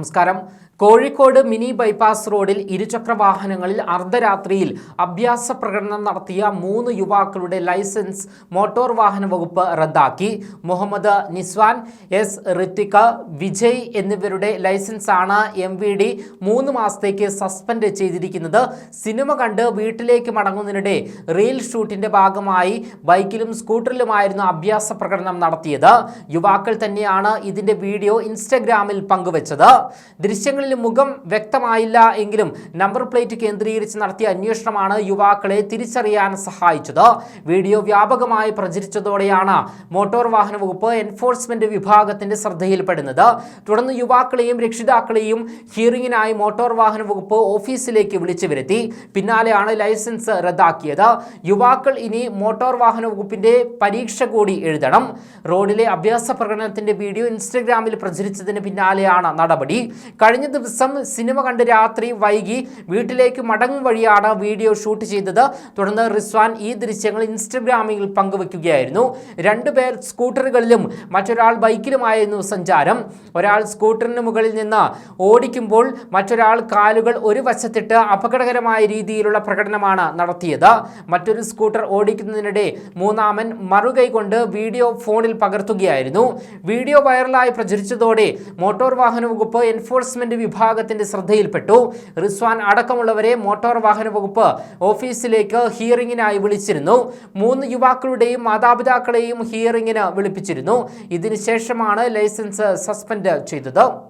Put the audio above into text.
നമസ്കാരം. Kozhikode mini bypass റോഡിൽ ഇരുചക്ര വാഹനങ്ങളിൽ അർദ്ധരാത്രിയിൽ അഭ്യാസ പ്രകടനം നടത്തിയ മൂന്ന് യുവാക്കളുടെ ലൈസൻസ് മോട്ടോർ വാഹന വകുപ്പ് റദ്ദാക്കി. മുഹമ്മദ് നിസ്വാൻ എസ് ഋത്തിക വിജയ് എന്നിവരുടെ ലൈസൻസാണ് എം വി ഡി മൂന്ന് മാസത്തേക്ക് സസ്പെൻഡ് ചെയ്തിരിക്കുന്നത്. സിനിമ കണ്ട് വീട്ടിലേക്ക് മടങ്ങുന്നതിനിടെ റീൽ ഷൂട്ടിന്റെ ഭാഗമായി ബൈക്കിലും സ്കൂട്ടറിലുമായിരുന്നു അഭ്യാസ പ്രകടനം നടത്തിയത്. യുവാക്കൾ തന്നെയാണ് ഇതിന്റെ വീഡിയോ ഇൻസ്റ്റഗ്രാമിൽ പങ്കുവച്ചത്. ദൃശ്യങ്ങളിൽ മുഖം വ്യക്തമായില്ല എങ്കിലും നമ്പർ പ്ലേറ്റ് കേന്ദ്രീകരിച്ച് നടത്തിയ അന്വേഷണമാണ് യുവാക്കളെ തിരിച്ചറിയാൻ സഹായിച്ചത്. വീഡിയോ വ്യാപകമായി പ്രചരിച്ചതോടെയാണ് മോട്ടോർ വാഹന വകുപ്പ് എൻഫോഴ്സ്മെന്റ് വിഭാഗത്തിന്റെ ശ്രദ്ധയിൽപ്പെടുന്നത്. തുടർന്ന് യുവാക്കളെയും രക്ഷിതാക്കളെയും ഹിയറിംഗിനായി മോട്ടോർ വാഹന വകുപ്പ് ഓഫീസിലേക്ക് വിളിച്ചു വരുത്തി പിന്നാലെയാണ് ലൈസൻസ് റദ്ദാക്കിയത്. യുവാക്കൾ ഇനി മോട്ടോർ വാഹന വകുപ്പിന്റെ പരീക്ഷ കൂടി എഴുതണം. റോഡിലെ അഭ്യാസ പ്രകടനത്തിന്റെ വീഡിയോ ഇൻസ്റ്റഗ്രാമിൽ പ്രചരിച്ചതിന് പിന്നാലെയാണ് നടപടി. കഴിഞ്ഞ ദിവസം സിനിമ കണ്ട് രാത്രി വൈകി വീട്ടിലേക്ക് മടങ്ങും വഴിയാണ് വീഡിയോ ഷൂട്ട് ചെയ്തത്. തുടർന്ന് റിസ്വാൻ ഈ ദൃശ്യങ്ങൾ ഇൻസ്റ്റഗ്രാമിൽ പങ്കുവയ്ക്കുകയായിരുന്നു രണ്ടുപേർ സ്കൂട്ടറുകളിലും മറ്റൊരാൾ ബൈക്കിലുമായിരുന്നു സഞ്ചാരം. ഒരാൾ സ്കൂട്ടറിന് മുകളിൽ നിന്ന് ഓടിക്കുമ്പോൾ മറ്റൊരാൾ കാലുകൾ ഒരു വശത്തിട്ട് അപകടകരമായ രീതിയിലുള്ള പ്രകടനമാണ് നടത്തിയത്. മറ്റൊരു സ്കൂട്ടർ ഓടിക്കുന്നതിനിടെ മൂന്നാമൻ മറുകൈ കൊണ്ട് വീഡിയോ ഫോണിൽ പകർത്തുകയായിരുന്നു. വീഡിയോ വൈറലായി പ്രചരിച്ചതോടെ മോട്ടോർ വാഹന വകുപ്പ് എൻഫോഴ്സ്മെന്റ് വിഭാഗത്തിന്റെ ശ്രദ്ധയിൽപ്പെട്ടു. റിസ്വാൻ അടക്കമുള്ളവരെ മോട്ടോർ വാഹന വകുപ്പ് ഓഫീസിലേക്ക് ഹിയറിംഗിനായി വിളിച്ചിരുന്നു. മൂന്ന് യുവാക്കളുടെയും മാതാപിതാക്കളെയും ഹിയറിംഗിന് വിളിപ്പിച്ചിരുന്നു. ഇതിനുശേഷമാണ് ലൈസൻസ് സസ്പെൻഡ് ചെയ്തത്.